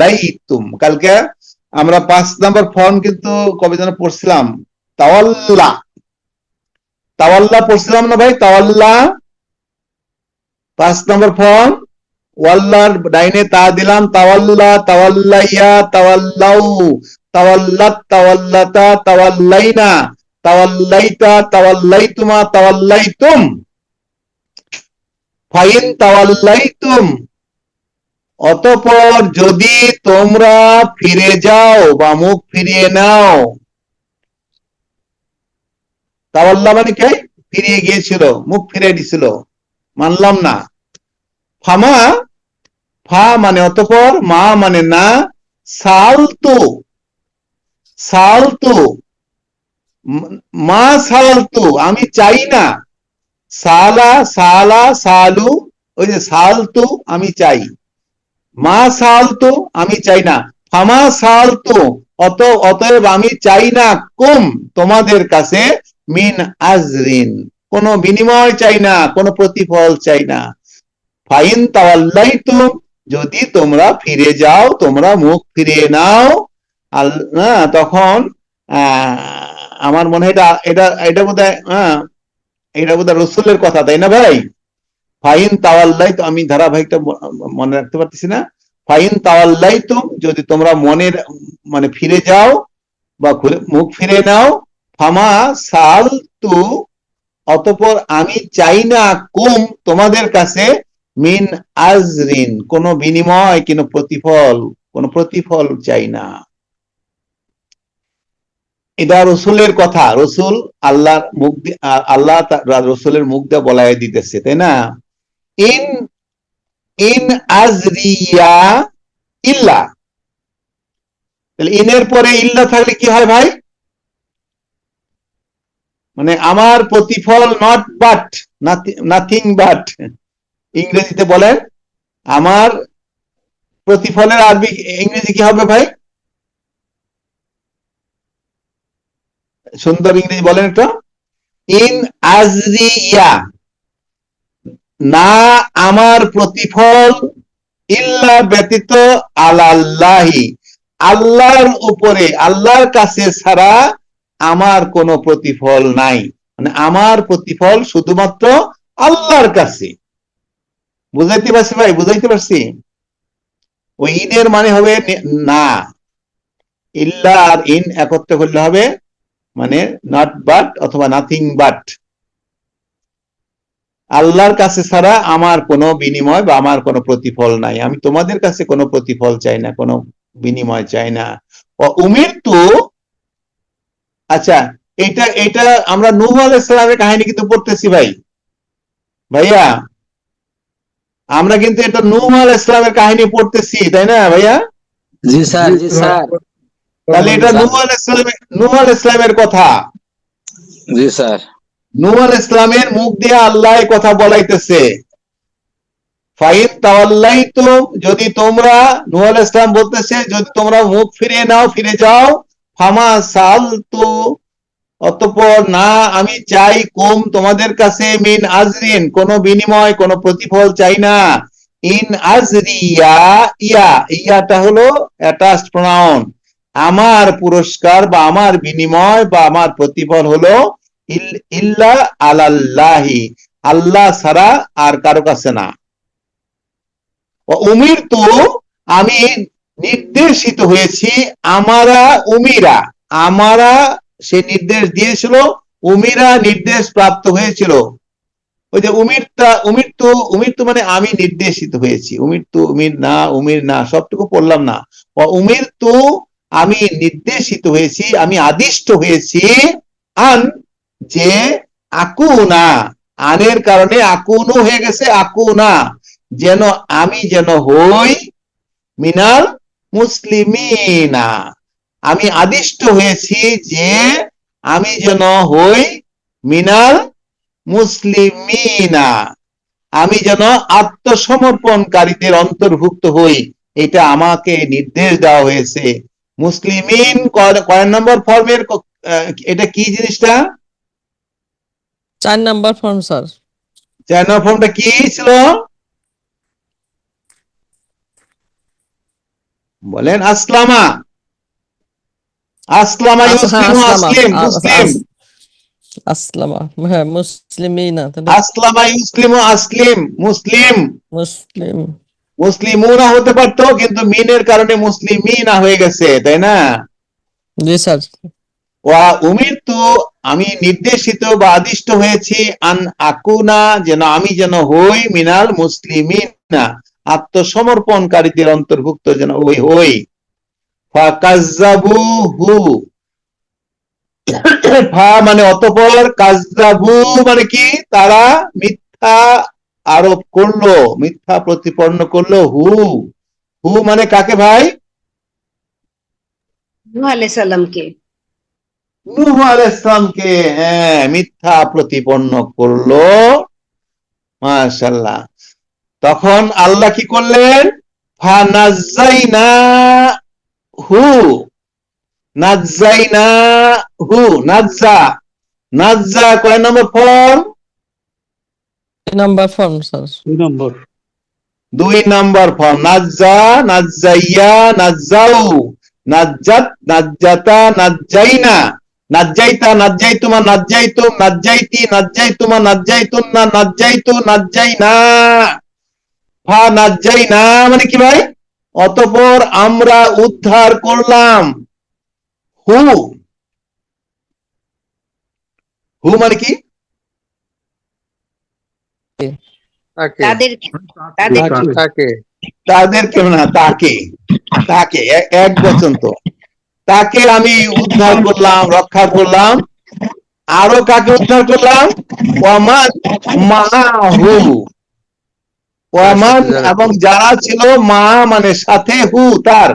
তাওয়াল্লাইতুম কালকে আমরা পাঁচ নাম্বার ফর্ম কিন্তু কবে যেন পড়ছিলাম? তাওয়াল্লা। তাওয়াল্লা পড়ছিলাম না ভাই? তাওয়াল্লা। পাঁচ নম্বর ফর্ম ওয়াল্লার ডাইনে তা দিলাম, তাওয়াল্লা, তাওয়াল্লাইয়া, তাওয়াল্লাউ। তাওয়াল্লাত তাওয়াল্লাতা, তাওয়াল্লাইনা। তাওয়াল্লাইতা, তাওয়াল্লাইতুমা, তাওয়াল্লাইতুম। ফাইন তাওয়াল্লাইতুম। অতঃপর যদি তোমরা ফিরে যাও বা মুখ ফিরিয়ে নাও, তাওয়াল্লা মানে কে? ফিরিয়ে গিয়েছিল, মুখ ফিরিয়ে দিছিল। মানলাম না। ফামা, ফা মানে অতপর, মা মানে না, সালতু সালতু, ম- সালতু, আমি চাই না। সালা সালা, সালু, ওই যে সালতু আমি চাই। মা সালতু আমি চাই না। ফামা সালতু অত অতএব আমি চাই না কম তোমাদের কাছে মিন আজরিন। কোনো বিনিময় চাই না কোনো প্রতিফল চাই না। ফাইন তাওয়াল্লাই তো যদি তোমরা ফিরে যাও তোমরা মুখ ফিরিয়ে নাও। না, তখন আমার মনে হয় এটা এটা এটা বোধ হয় এটা বোধ রসুলের কথা তাই না ভাই? ফাইন তাওয়াল্লাই তো আমি ধারাবাহিকটা মনে রাখতে পারতেছি না। ফাইন তাওয়াল্লাই তো যদি তোমরা মনের মানে ফিরে যাও বা মুখ ফিরে নাও, ফামা সাল তু অতপর আমি চাই না কুম, তোমাদের কাছে মিন আজরিন, কোন বিনিময়, কোন প্রতিফল কোন প্রতিফল চাই না। এটা রসুলের কথা, রসুল আল্লাহর মুখ আল্লাহ রসুলের মুখ দিয়ে বলাই দিতেছে, তাই না? ইন ইন আজরিয়া ইল্লা। তাহলে ইনের পরে ইল্লা থাকলে কি হয় ভাই? মানে আমার প্রতিফল নট বাট নাথিং বাট ইংরেজিতে বলেন, আমার প্রতিফলের আরবি ইংরেজি কি হবে ভাই? সুন্দর ইংরেজি বলেন একটু। ইন আজরিয়া। না আমার প্রতিফল ইল্লা ব্যতীত আলাল্লাহি। আল্লাহর উপরে, আল্লাহর কাছে ছাড়া আমার কোনো প্রতিফল নাই। মানে আমার প্রতিফল শুধুমাত্র আল্লাহর কাছে। বুঝাইতে পারছি ভাই? বুঝাইতে পারছি? ওই ইনের মানে হবে না। ইল্লা আর ইন একত্রে করলে হবে মানে নট বাট অথবা নাথিং বাট আল্লাহর কাছে ছাড়া আমার কোনো বিনিময় বা আমার কোনো প্রতিফল নাই। আমি তোমাদের কাছে কোনো প্রতিফল চাই না কোনো বিনিময় চাই না। ও উমির তো আচ্ছা এটা এটা আমরা নূহ আলাইসালামের কাহিনী কিন্তু পড়তেছি ভাই। ভাইয়া আমরা কিন্তু এটা নূহ আলাইসালামের কাহিনী পড়তেছি তাই না ভাইয়া? জি স্যার জি স্যার। তাহলে এটা নূহ আলাইসালামের নূহ আলাইসালামের কথা। জি স্যার। নূহ ইসলামের মুখ দিয়ে আল্লাহ কথা বলাইতেছে। ফাইন তাওয়াল্লাইতুম যদি তোমরা নূহ ইসলাম বলতেছে, যদি তোমরা মুখ ফিরিয়ে নাও, ফিরে যাও, ফামা সালতু, অতঃপর না, আমি চাই কুম তোমাদের কাছে মিন আজরিন, কোনো বিনিময়, কোনো প্রতিফল চাই না। ইন আজরিয়া, ইয়া, ইয়াটা হলো অ্যাটাচড প্রনাউন আমার পুরস্কার বা আমার বিনিময় বা আমার প্রতিফল হলো ইল্লা আলাল্লাহি, আল্লাহ ছাড়া আর কারও কাছে না। উমির তো আমি নির্দেশিত হয়েছি আমারা উমিরা। আমারা সে নির্দেশ দিয়েছিল, উমিরা নির্দেশ প্রাপ্ত হয়েছিল। ওই যে উমিরটা উমির তো উমির তো মানে আমি নির্দেশিত হয়েছি। উমির তো, উমির না উমির না, সবটুকু পড়লাম না। উমির তো আমি নির্দেশিত হয়েছি, আমি আদিষ্ট হয়েছি আন যে আকুনা, আনের কারণে আকুনও হয়ে গেছে আকুনা। যেন আমি যেন হই মিনাল মুসলিমিনা। আমি আদিষ্ট হয়েছি যে আমি যেন হই মিনাল মুসলিমিনা। আমি যেন আত্মসমর্পণকারীদের অন্তর্ভুক্ত হই। এটা আমাকে নির্দেশ দেওয়া হয়েছে। মুসলিমিন কয়- নম্বর ফর্মের এটা কি জিনিসটা? চার নাম্বার ফর্ম স্যার চার নম্বর ফর্মটা কি ছিল? বলেন আসলামা। আসলামা আস- হ্যাঁ, ইউসলিমু আসলামা। আসলিম আ- মুসলিম। আস- আসলামা। হ্যাঁ মুসলিমিনা তাহলে। আসলামা ইউসলিমু আসলিম মুসলিম। মুসলিম। মুসলিমুনা হতে পারতো কিন্তু মিনের কারণে মুসলিমিনা হয়ে গেছে তাই না? জি স্যার ওয়া উমির তো আমি নির্দেশিত বা আদিষ্ট হয়েছি, আন আকুনা, যেন আমি যেন হই মিনাল মুসলিমিনা, আত্মসমর্পণকারীদের অন্তর্ভুক্ত যেন ওই হই। ফাকাজ্জাবুহু ফা মানে অতঃপর কাজ্জাবু মানে কি? তারা মিথ্যা আরোপ করল, মিথ্যা প্রতিপন্ন করল, হু। হু মানে কাকে ভাই? নূহ আলাইহিসসালামকে হ্যাঁ মিথ্যা প্রতিপন্ন করল। মাশাআল্লাহ। তখন আল্লাহ কি করলেন? ফানাজ্জাইনা হু নাজ্জাইনা হু নাজ্জা। নাজ্জা কয় নম্বর ফর্ম? Number form sir. দুই নাম্বার ফর্ম। নাজ্জা নাজ্জাইয়া নাজ্জাউ। নাজ্জাত নাজ্জাতা নাজ্জাইনা। নাজ্জাইতা নাজ্জাইতুমা নাজ্জাইতুম নাজ্জাইতি নাজ্জাইতুমা নাজ্জাইতুন্না নাজ্জাইতু নাজ্জাইনা। ফা নাজ্জাইনা মানে কি ভাই? অতপর আমরা উদ্ধার করলাম। হু। হু মানে কি? তাদেরকে। তাদেরকে। তাকে। না তাকে। তাকে। এক বচন তো। তাকে আমি উদ্ধার করলাম রক্ষা করলাম। আরও কাকে উদ্ধার করলাম? ওয়ামান মাহু ওয়ামান এবং যারা ছিল মা মানে সাথে হু তার।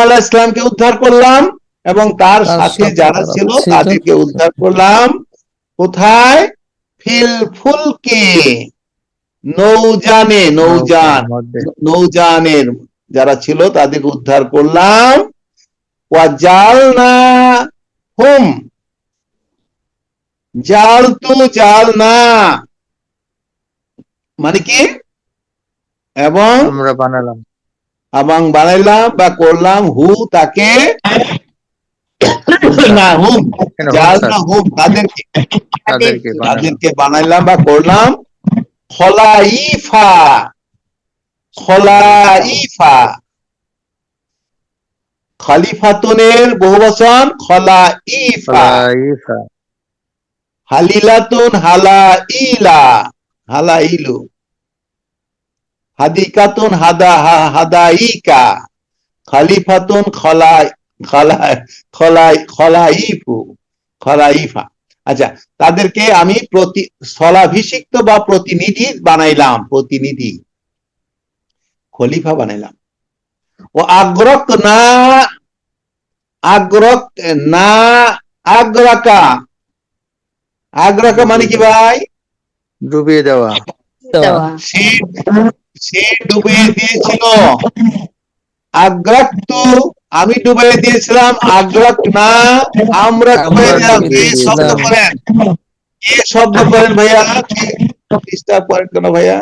আলাইহিস ইসলামকে উদ্ধার করলাম এবং তার সাথে যারা ছিল। তাদেরকে উদ্ধার করলাম। কোথায়? ফিল ফুলকে। নৌজানে নৌজান মধ্যে। নৌজানের যারা ছিল তাদেরকে উদ্ধার করলাম। ওয়াজালনা হুম জাল তু জাল না মানে কি? এবং আমরা বানালাম। এবং বানাইলাম বা করলাম হু তাকে না হুম। জাল না হুম তাদেরকে বানাইলাম বা করলাম। খলাইফা। খলাইফা। খালিফাতুনের বহুবচন খলাইফা খলাইফা হালিলাতুন হালা ইলা হালা ইলু হাদিকাতুন হাদা হা- হাদাইকা খালিফাতুন খলাই খলাই খলাই খলাইফু খলাইফা আচ্ছা তাদেরকে আমি প্রতি স্থলাভিষিক্ত বা প্রতিনিধি বানাইলাম প্রতিনিধি। খলিফা বানাইলাম। ও আগ্রক না আগ্রক না আগ্রাকা আগ্রাকা মানে কি ভাই ডুবিয়ে দেওয়া। সে সে ডুবে দিয়েছিল। আগ্রাক্তু আমি ডুবে দিয়েছিলাম আগ্রাক না আমরা ডুবে আমরা দিলাম এ শব্দ করেন। এ শব্দ করেন ভাইয়া। ডিস্টার্ব করেন কেন ভাইয়া?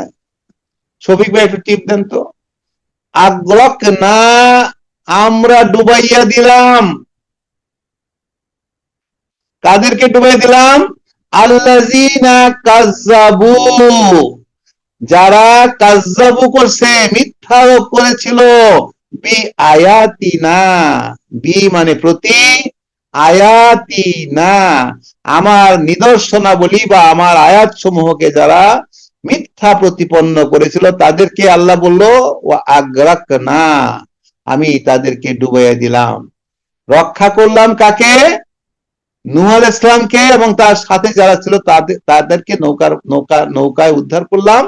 শফিক ভাই একটু টিপ দেন তো। আগ্রক না আমরা ডুবাইয়া দিলাম। কাদেরকে ডুবাই দিলাম? আল্লাজিনা যারা কাজ্জাবু করছে মিথ্যা আরোপ করেছিল। বি আয়াতিনা বি মানে প্রতি আয়াতিনা। আমার নিদর্শনাবলী বা আমার আয়াত সমূহকে যারা মিথ্যা প্রতিপন্ন করেছিল, তাদেরকে আল্লাহ বলল ও আগ্রাক না আমি তাদেরকে ডুবাইয়া দিলাম। রক্ষা করলাম কাকে? নূহ আলাইহিস ইসলামকে এবং তার সাথে যারা ছিল তাদের, তাদেরকে নৌকার নৌকা, নৌকায় উদ্ধার করলাম।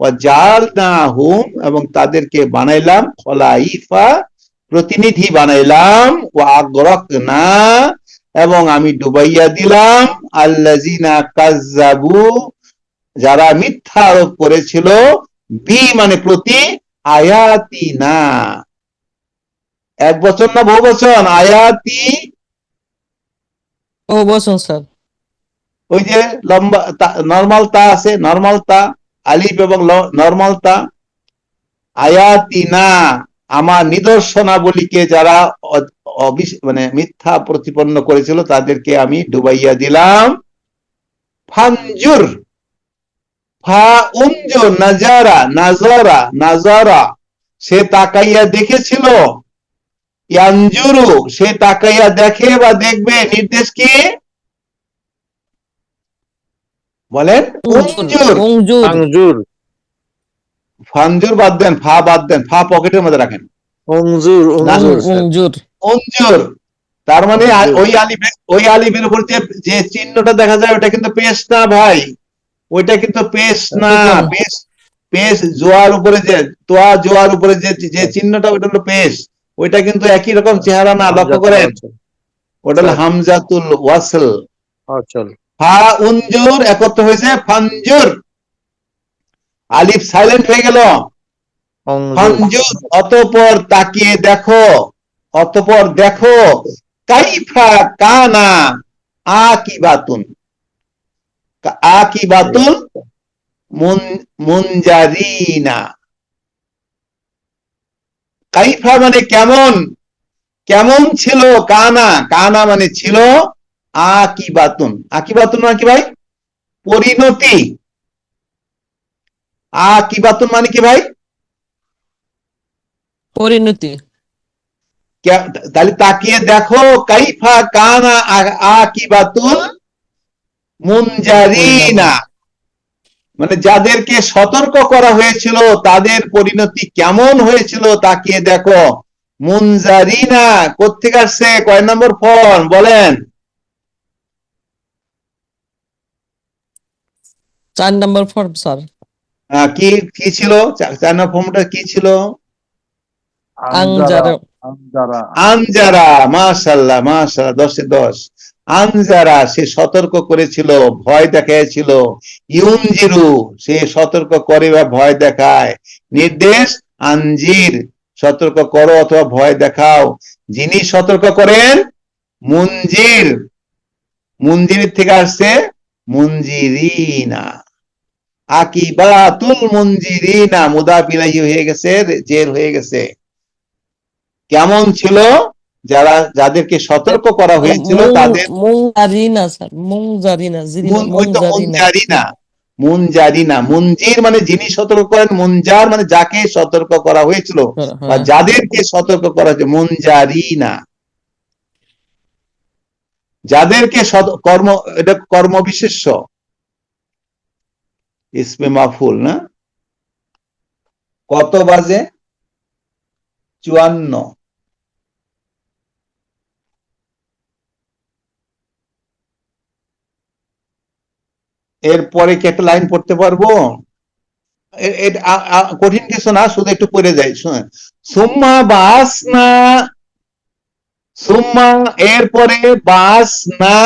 ও জাল না হুম এবং তাদেরকে বানাইলাম, খলাইফা প্রতিনিধি বানাইলাম। ও আগ্রক না এবং আমি ডুবাইয়া দিলাম। আল্লাজিনা কাজ্জাবু যারা মিথ্যা আরোপ করেছিল বি মানে প্রতি আয়াতি না এক বছর না বহু বছর আয়াতি। বসুন স্যার। ওই যে লম্বা নর্মাল তা আছে নর্মাল তা আলিফ এবং নর্মাল তা। আয়াতিনা আমার নিদর্শনাবলীকে যারা মানে মিথ্যা প্রতিপন্ন করেছিল তাদেরকে আমি ডুবাইয়া দিলাম। ফানজুর। ফা উমজু নাজারা নাজারা নাজারা। সে তাকাইয়া দেখেছিল। ইয়ানজুরু সে তাকাইয়া দেখে বা দেখবে নির্দেশ কি? বলেন উংজুর ফানজুর বাদ দেন ফা বাদ দেন ফা পকেটের মধ্যে রাখেন। অংজুর উংজুর অঞ্জুর তার মানে ওই আলিফের ওই আলিফের উপর যে যে চিহ্নটা দেখা যায় ওটা কিন্তু পেশ না ভাই। ওইটা কিন্তু পেশ না একদম। পেশ পেশ জোয়ার উপরে যে তোয়া জোয়ার উপরে যে যে চিহ্নটা ওটা হলো পেশ ওইটা কিন্তু একই রকম চেহারা না লক্ষ্য করেন। ওটা হলো হামজাতুল ওয়াসল। অচল ফা উঞ্জুর একত্র হয়েছে ফানজুর। আলিফ সাইলেন্ট হয়ে গেল। ফানজুর অতপর তাকিয়ে দেখো অতপর দেখো কাইফা কানা আকিবাতুন। কা- আকিবাতুল মুন মুনজারিনা। কাইফা মানে কেমন? কেমন ছিল কানা? কানা মানে ছিল আকিবাতুন আকিবাতুন মানে কি ভাই? পরিণতি। আকিবাতুন মানে কি ভাই? পরিণতি। তাহলে তাকিয়ে দেখো কাইফা কানা আ- আকিবাতুল মুনজারিনা। মানে যাদেরকে সতর্ক করা হয়েছিল তাদের পরিণতি কেমন হয়েছিল তাকিয়ে দেখো। মুনজারিনা কোথেকে আসছে? কয় নম্বর ফর্ম বলেন। চার নম্বর ফর্ম স্যার। আহ, কি কি ছিল? চার নম্বর ফর্মটা কি ছিল? আংজারা আনজারা মাশাল্লাহ মাশাল্লাহ দশে দশ। আনজারা সে সতর্ক করেছিল, ভয় দেখাইছিল ইউনজিরু সে সতর্ক করে বা ভয় দেখায়। নির্দেশ, আনজির, সতর্ক করো অথবা ভয় দেখাও। যিনি সতর্ক করেন, মুনজির। মুনজির থেকে আসছে মুনজিরিনা। আকিবাতুল মুনজিরিনা মুদাফিলাহি হয়ে গেছে জের হয়ে গেছে। কেমন ছিল? যারা যাদেরকে সতর্ক করা হয়েছিল তাদের স্যার মুন- মুনজারিনা মুনজারিনা মুনজির মানে যিনি সতর্ক করেন মুনজার মানে যাকে সতর্ক করা হয়েছিল বা। যাদেরকে সতর্ক করা হয়েছে মুনজারিনা। যাদেরকে কর্ম এটা কর্ম বিশেষ্য। ইসমে মাফুল না? কত বাজে? চুয়ান্ন। এরপরে কি একটা লাইন পড়তে পারব? কঠিন কিছু না শুধু একটু পড়ে যাই সুম্মা বাস না সুম্মা এরপরে বাস না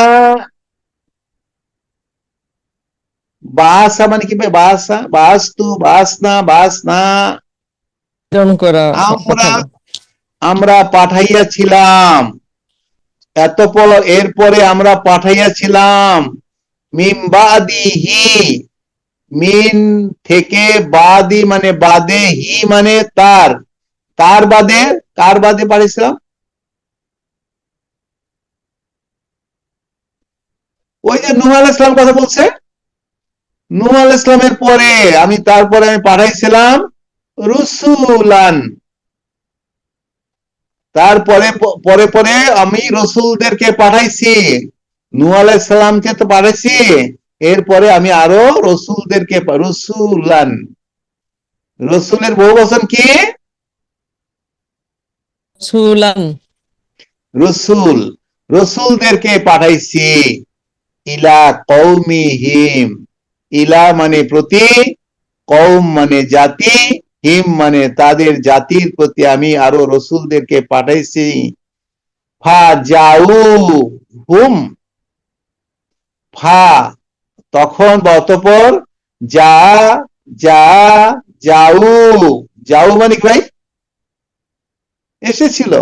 বাসা মানে কি বাসা বাস্তু বাস না বাস না আমরা আমরা পাঠাইয়াছিলাম। এতপর এরপরে আমরা পাঠাইয়াছিলাম। মিম বাদিহি, মিন থেকে বাদি মানে বাদে, হি মানে তার। তার বাদে, কার বাদে পাঠিয়েছিলাম ওই যে নুহ আল ইসলাম কথা বলছে? নুহ আল ইসলামের পরে আমি তারপরে আমি পাঠাইছিলাম রুসুলান। তারপরে পরে পরে আমি রসুলদেরকে পাঠাইছি। নূহ আলাইসাল্লামকে তো পাঠাইছি এরপরে আমি আরও রসুলদেরকে রসুলান। রসুলের বহু বচন কি? রসুল। রসুলদেরকে পাঠাইছি। ইলা কৌমিহিম ইলা মানে প্রতি কৌম মানে জাতি হিম মানে তাদের জাতির প্রতি আমি আরও রসুলদেরকে পাঠাইছি। ফা যাউ হুম ফা তখন বা অতঃপর যা যা যাউ যাউ মানে কি ভাই? এসেছিল।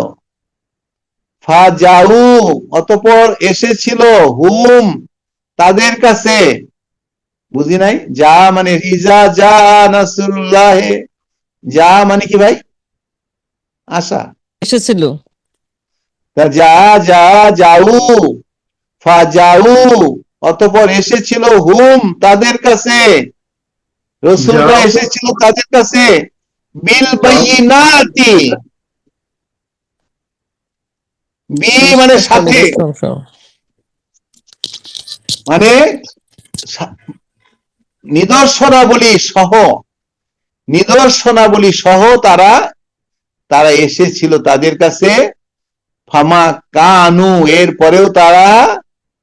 ফা যাউ অতঃপর এসেছিল হুম তাদের কাছে। বুঝি নাই? যা মানে ইজা যা নাসরুল্লাহ। যা মানে কি ভাই? আশা। এসেছিল। তা যা যা যাও ফা যাও অতপর এসেছিল হুম তাদের কাছে। রসুলরা এসেছিল তাদের কাছে। বিল বাইনাতি। বি মানে সাথে। মানে নিদর্শনাবলী সহ নিদর্শনাবলী সহ তারা তারা এসেছিল তাদের কাছে। ফামা কানু এর পরেও তারা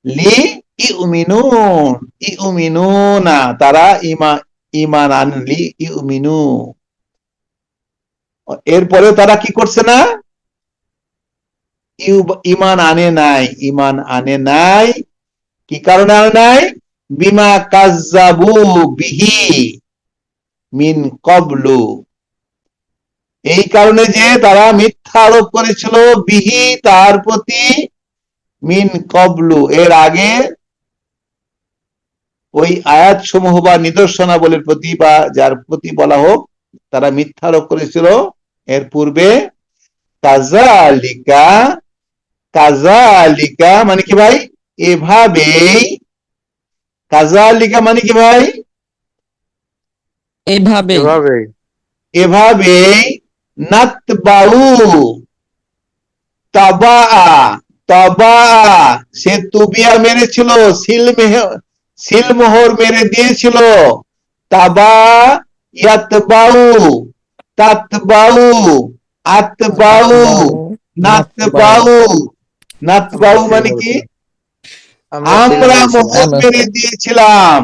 লি ইউমিনুন, ইউমিনুনা, তারা ইমা ইমান আনলি ইউমিনু। এরপরেও তারা কি করছে না? ইমান আনে নাই, ইমান আনে নাই। কি কারণে আনে নাই? বিমা কাজ্জাবু বিহি মিন কবলু এই কারণে যে তারা মিথ্যা আরোপ করেছিল বিহি তার প্রতি মিন কবলু এর আগে ওই আয়াত সমূহ বা নিদর্শনাবলীর প্রতি বা যার প্রতি বলা হোক তারা মিথ্যা আরোপ করেছিল। এর পূর্বে কাজালিকা কাজালিকা মানে কি ভাই? এভাবেই কাজালিকা মানে কি ভাই? এভাবে এভাবেই। নাতবাউ তাবা তাবা সে তুবিয়া মেরেছিল সিল সিলমোহর মেরে দিয়েছিল। তাবা ইয়াতবাউ তাতবাউ আতবাউ নাতবাউ। নাতবাউ মানে কি? আমরা মোহর মেরে দিয়েছিলাম।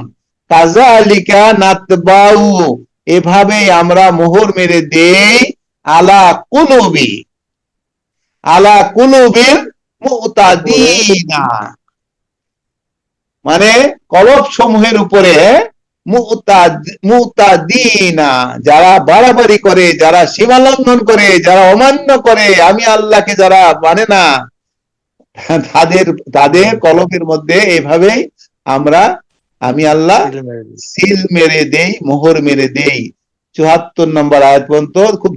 কাজালিকা নাতবাউ। এভাবে আমরা মোহর মেরে দেই আলা কুলুবি। আলা কুলুবির মুতাদিনা। মানে কলব সমূহের উপরে মুতাদিনা যারা বাড়াবাড়ি করে যারা সীমা লঙ্ঘন করে যারা অমান্য করে আমি আল্লাহকে যারা মানে না তাদের তাদের কলমের মধ্যে এভাবে আমরা আমি আল্লাহ সিল মেরে দেই মোহর মেরে দেই। চুয়াত্তর নম্বর আয়াত পর্যন্ত খুব